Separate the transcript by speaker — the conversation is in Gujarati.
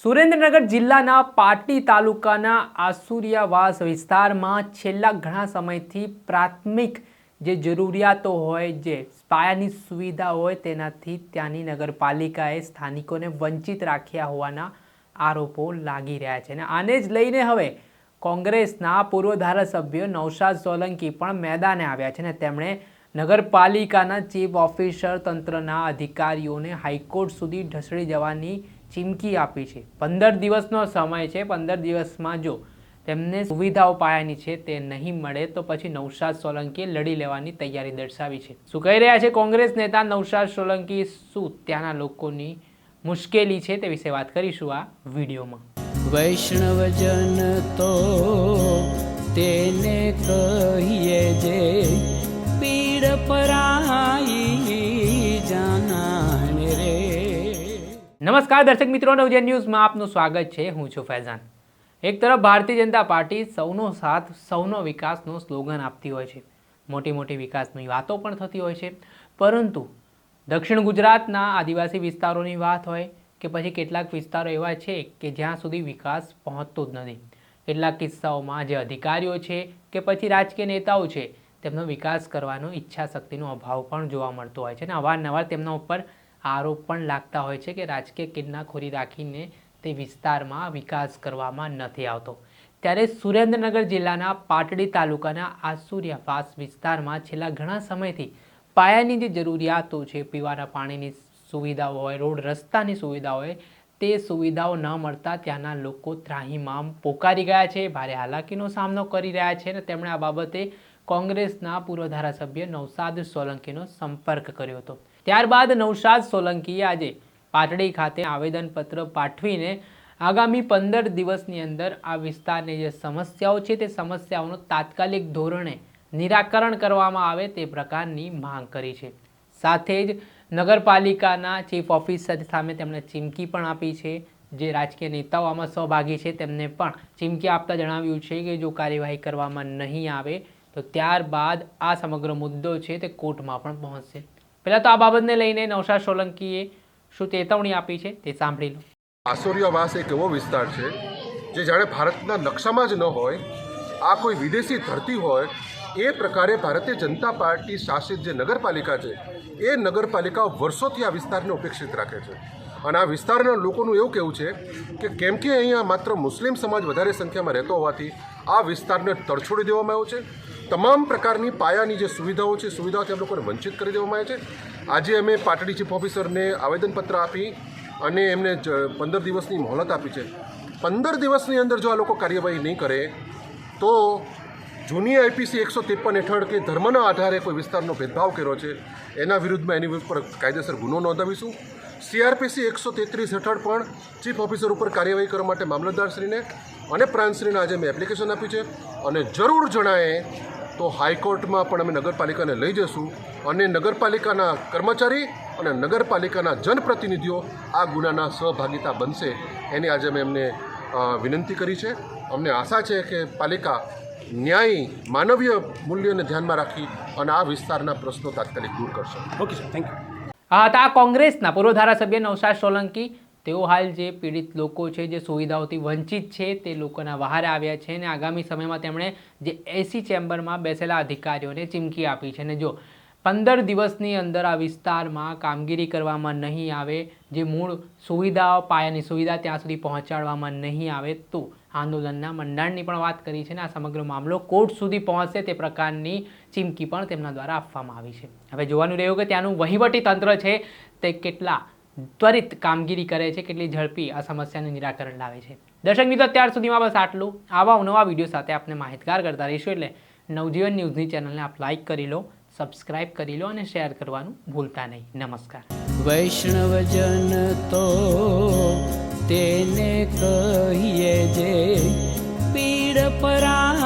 Speaker 1: સુરેન્દ્રનગર જિલ્લાના પાટડી તાલુકાના આસુરિયાવાસ વિસ્તારમાં છેલ્લા ઘણા સમયથી પ્રાથમિક જે જરૂરિયાતો હોય, જે પાયાની સુવિધા હોય તેનાથી ત્યાંની નગરપાલિકાએ સ્થાનિકોને વંચિત રાખ્યા હોવાના આરોપો લાગી રહ્યા છે. અને આને જ લઈને હવે કોંગ્રેસના પૂર્વ ધારાસભ્ય નૌશાદ સોલંકી પણ મેદાને આવ્યા છે અને તેમણે નગરપાલિકાના ચીફ ઓફિસર તંત્રના અધિકારીઓને હાઈકોર્ટ સુધી ઢસડી જવાની ચીમકી આપી છે. પંદર દિવસનો સમય છે, પંદર દિવસમાં જો તેમને સુવિધાઓ પાયાની છે તે નહીં મળે, તો પછી નવશાદ સોલંકીએ લડી લેવાની તૈયારી દર્શાવી છે. શું કહી રહ્યા છે કોંગ્રેસ નેતા નૌશાદ સોલંકી શું ત્યાંના લોકોની મુશ્કેલી છે તે વિશે વાત કરીશું આ વિડીયોમાં.
Speaker 2: વૈષ્ણવજન તો તેને કહીએ જે
Speaker 1: નમસ્કાર દર્શક મિત્રો નવજન ન્યૂઝમાં આપનું સ્વાગત છે. હું છું ફૈઝાન. એક તરફ ભારતીય જનતા પાર્ટી સૌનો સાથ, સૌનો વિકાસનો સ્લોગન આપતી હોય છે. મોટી મોટી વિકાસની વાતો પણ થતી હોય છે. પરંતુ દક્ષિણ ગુજરાતના આદિવાસી વિસ્તારોની વાત હોય કે પછી કેટલાક વિસ્તારો એવા છે કે જ્યાં સુધી વિકાસ પહોંચતો જ નથી. કેટલાક કિસ્સાઓમાં જે અધિકારીઓ છે કે પછી રાજકીય નેતાઓ છે, તેમનો વિકાસ કરવાનો ઈચ્છા શક્તિનો અભાવ પણ જોવા મળતો હોય છે અને અવારનવાર તેમના ઉપર આરોપ પણ લાગતા હોય છે કે રાજકીય કિન્નાખોરી રાખીને તે વિસ્તારમાં વિકાસ કરવામાં નથી આવતો. ત્યારે સુરેન્દ્રનગર જિલ્લાના પાટડી તાલુકાના આસુરિયાવાસ વિસ્તારમાં છેલ્લા ઘણા સમયથી પાયાની જે જરૂરિયાતો છે, પીવાના પાણીની સુવિધાઓ હોય, રોડ રસ્તાની સુવિધા હોય, તે સુવિધાઓ ન મળતા ત્યાંના લોકો ત્રાહીમામ પોકારી ગયા છે, ભારે હાલાકીનો સામનો કરી રહ્યા છે અને તેમણે આ બાબતે કોંગ્રેસના પૂર્વ ધારાસભ્ય નવસાદ સોલંકીનો સંપર્ક કર્યો હતો. ત્યારબાદ નવશાદ સોલંકીએ આજે પાટડી ખાતે આવેદનપત્ર પાઠવીને આગામી પંદર દિવસની અંદર આ વિસ્તારની જે સમસ્યાઓ છે તે સમસ્યાઓનું તાત્કાલિક ધોરણે નિરાકરણ કરવામાં આવે તે પ્રકારની માંગ કરી છે. સાથે જ નગરપાલિકાના ચીફ ઓફિસર સામે તેમણે ચીમકી પણ આપી છે. જે રાજકીય નેતાઓ આમાં સહભાગી છે તેમને પણ ચીમકી આપતા જણાવ્યું છે કે જો કાર્યવાહી કરવામાં નહીં આવે તો ત્યારબાદ આ સમગ્ર મુદ્દો છે તે કોર્ટમાં પણ પહોંચશે. પહેલાં તો આ બાબતને લઈને નવસાર સોલંકીએ શું ચેતવણી આપી છે તે સાંભળી લો.
Speaker 3: આસોરિયાવાસ એક એવો વિસ્તાર છે જે જાણે ભારતના નકશામાં જ ન હોય, આ કોઈ વિદેશી ધરતી હોય, એ પ્રકારે ભારતીય જનતા પાર્ટી શાસિત જે નગરપાલિકા છે, એ નગરપાલિકાઓ વર્ષોથી આ વિસ્તારને ઉપેક્ષિત રાખે છે. અને આ વિસ્તારના લોકોનું એવું કહેવું છે કે કેમ કે અહીંયા માત્ર મુસ્લિમ સમાજ વધારે સંખ્યામાં રહેતો હોવાથી આ વિસ્તારને તરછોડી દેવામાં આવ્યો છે તમામ પ્રકારની પાયાની જે સુવિધાઓ છે, સુવિધાઓથી અમે લોકોને વંચિત કરી દેવામાં આવે છે. આજે અમે પાટડી ચીફ ઓફિસરને આવેદનપત્ર આપી અને એમને પંદર દિવસની મોહલત આપી છે. પંદર દિવસની અંદર જો આ લોકો કાર્યવાહી નહીં કરે, તો જૂની આઈપીસી એકસો ત્રેપન હેઠળ કે ધર્મના આધારે કોઈ વિસ્તારનો ભેદભાવ કર્યો છે, એના વિરુદ્ધમાં એની ઉપર કાયદેસર ગુનો નોંધાવીશું. સીઆરપીસી એકસો તેત્રીસ હેઠળ પણ ચીફ ઓફિસર ઉપર કાર્યવાહી કરવા માટે મામલતદારશ્રીને અને પ્રાંતશ્રીને આજે મેં એપ્લિકેશન આપી છે. અને જરૂર જણાય તો હાઈકોર્ટમાં પણ અમે નગરપાલિકાને લઈ જઈશું અને નગરપાલિકાના કર્મચારી અને નગરપાલિકાના જનપ્રતિનિધિઓ આ ગુનાના સહભાગિતા બનશે એની આજે અમે એમને વિનંતી કરી છે. અમને આશા છે કે પાલિકા ન્યાય, માનવીય મૂલ્યોને ધ્યાનમાં રાખી અને આ વિસ્તારના પ્રશ્નો તાત્કાલિક દૂર કરશે.
Speaker 2: ઓકે સર થેન્ક યુ
Speaker 1: આ હતા કોંગ્રેસના પૂર્વ ધારાસભ્ય નૌશાદ સોલંકી તેઓ હાલ જે પીડિત લોકો છે, જે સુવિધાઓથી વંચિત છે, તે લોકોના બહાર આવ્યા છે અને આગામી સમયમાં તેમણે જે એસી ચેમ્બરમાં બેસેલા અધિકારીઓને ચીમકી આપી છે. અને જો પંદર દિવસની અંદર આ વિસ્તારમાં કામગીરી કરવામાં નહીં આવે, જે મૂળ સુવિધાઓ, પાયાની સુવિધા ત્યાં સુધી પહોંચાડવામાં નહીં આવે, તો આંદોલનના મંડાણની પણ વાત કરી છે ને આ સમગ્ર મામલો કોર્ટ સુધી પહોંચશે તે પ્રકારની ચીમકી પણ તેમના દ્વારા આપવામાં આવી છે. હવે જોવાનું રહ્યું કે ત્યાંનું વહીવટી તંત્ર છે તે કેટલા ત્વરિત કામગીરી કરે છે, કેટલી ઝડપી આ સમસ્યાનું નિરાકરણ લાવે છે. દર્શક મિત્રો, અત્યાર સુધીમાં બસ આટલું. આવા નવા વીડિયો સાથે આપણે માહિતગાર કરતા રહીશું એટલે નવજીવન ન્યૂઝની ચેનલને આપ લાઇક કરી લો, સબસ્ક્રાઇબ કરી લો અને શેર કરવાનું ભૂલતા નહીં. નમસ્કાર.
Speaker 2: વૈષ્ણવજન તો તેને કહીએ જે પીડ પરા